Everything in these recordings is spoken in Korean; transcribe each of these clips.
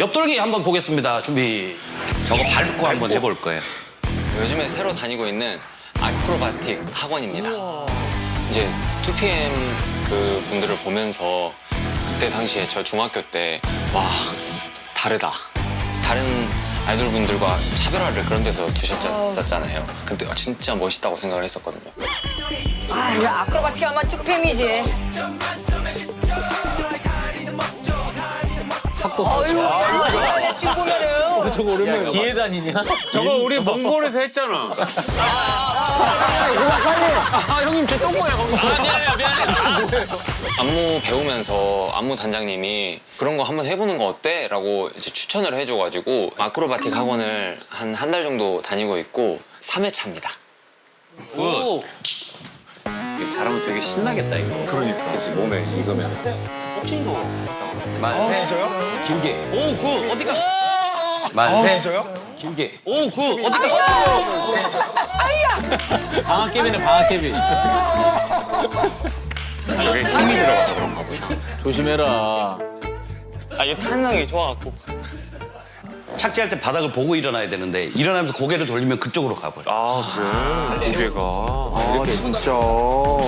옆돌기 한번 보겠습니다. 준비. 저거 밟고 한번 해볼 거예요. 요즘에 새로 다니고 있는 아크로바틱 학원입니다. 이제 2PM 그 분들을 보면서 그때 당시에 저 중학교 때 와 다르다. 다른 아이돌 분들과 차별화를 그런 데서 두셨었잖아요. 근데 아, 진짜 멋있다고 생각을 했었거든요. 아, 이거 아크로바틱 하면 투팸이지. 탁도 아유, 아, 지금 보면은. 기회 다니냐? 저거 우리 몽골에서 했잖아. 아 형님 제 똥꼬야 방금. 아 미안해요 미안해. 안무 배우면서 안무 단장님이 그런 거 한번 해보는 거 어때? 라고 이제 추천을 해줘가지고 아크로바틱 학원을 한 한 달 정도 다니고 있고 3회 차입니다. 오. 이거 잘하면 되게 신나겠다 이거. 그러니까. 그치 몸에 익으면. 만세. 길게. 오, 구. 어디가? 만세. 길게. 오, 구. 어디가? 방학 깨비네 방학 깨비. 여기 힘이 들어가서 그런가 보다. 조심해라. 아얘 판단이 좋아갖고 착지할 때 바닥을 보고 일어나야 되는데 일어나면서 고개를 돌리면 그쪽으로 가버려. 아 그래. 무게가. 아 진짜.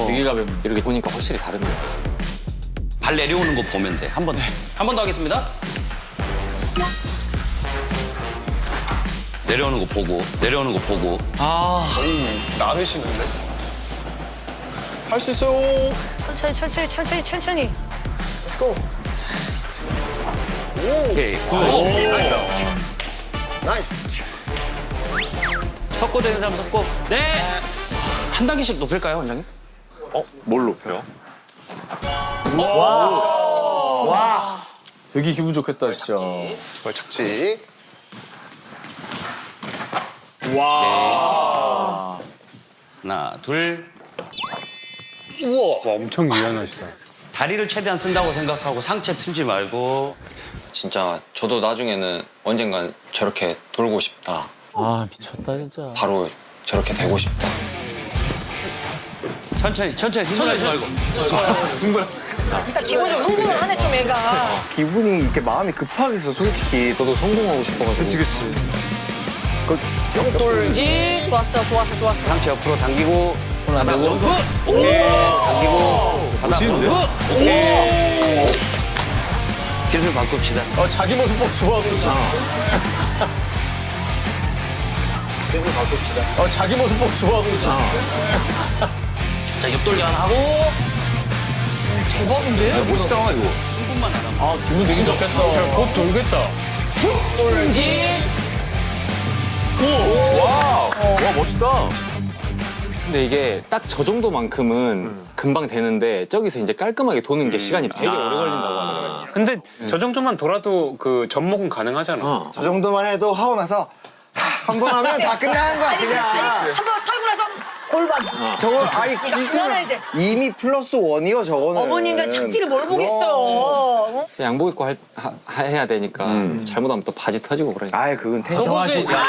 되게 가면 이렇게 보니까 확실히 다르네. 발 내려오는 거 보면 돼. 한번 더. 한번 더 하겠습니다. 내려오는 거 보고, 내려오는 거 보고. 나르시는데? 할 수 있어요. 천천히, 천천히, 천천히, 천천히. Let's go. 오케이. 굿. 나이스. 섞고 되는 사람 섞고. 네. 한 단계씩 높일까요, 원장님? 뭘 높여? 되 게 기분 좋겠다 진짜. 발 착지. 하나, 둘. 와 엄청 유연하시다. 다리를 최대한 쓴다고 생각하고 상체 틀지 말고. 진짜 저도 나중에는 언젠간 저렇게 돌고 싶다. 아 미쳤다 진짜. 바로 저렇게 되고 싶다. 천천히, 천천히, 흥분하지 말고. 일단 기본적으로 흥분을 하네, 좀 얘가. 기분이 이렇게 마음이 급하겠어 솔직히. 저도 성공하고 싶어가지고. 그치 그치. 돌기. 좋았어, 좋았어, 좋았어. 상체 옆으로 당기고. 바닥. 점프. 오케이. 당기고. 바닥 점프. 오케이. 기술 바꿉시다. 어 자기 모습 보고 좋아하고 있어. 어 자기 모습 보고 좋아하고 있어. 자, 옆돌기 하나 하고. 대박인데? 멋있다 이거. 흥분만 안 하면. 아 기분 되게 좋겠다. 곧 돌겠다. 돌기. 와, 와 멋있다. 근데 이게 딱 저 정도만큼은 금방 되는데 저기서 이제 깔끔하게 도는 게 시간이 되게 오래 걸린다고 하더라고요. 근데 저 정도만 돌아도 그 접목은 가능하잖아. 저 정도만 해도 하고 나서 한 번 하면 다 끝나는 거야 아니, 그냥. 한번 골반. 저거 아니 기술 이거는 이제 이미 플러스 원이요 저거는. 어머님들 착지를 뭘 그럼. 보겠어. 어? 양복 입고 할, 하, 하- 해야 되니까 잘못하면 또 바지 터지고 그러니까. 아이 그건 텐션. 아유, 이상한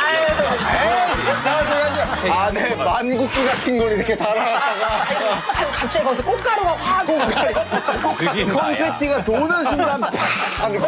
소리 하지 마. 안에 만국기 같은 걸 이렇게 달아놨다가 아유, 갑자기 거기서 꽃가루가 확. 콩패티가 도는 순간 팍 하는 거.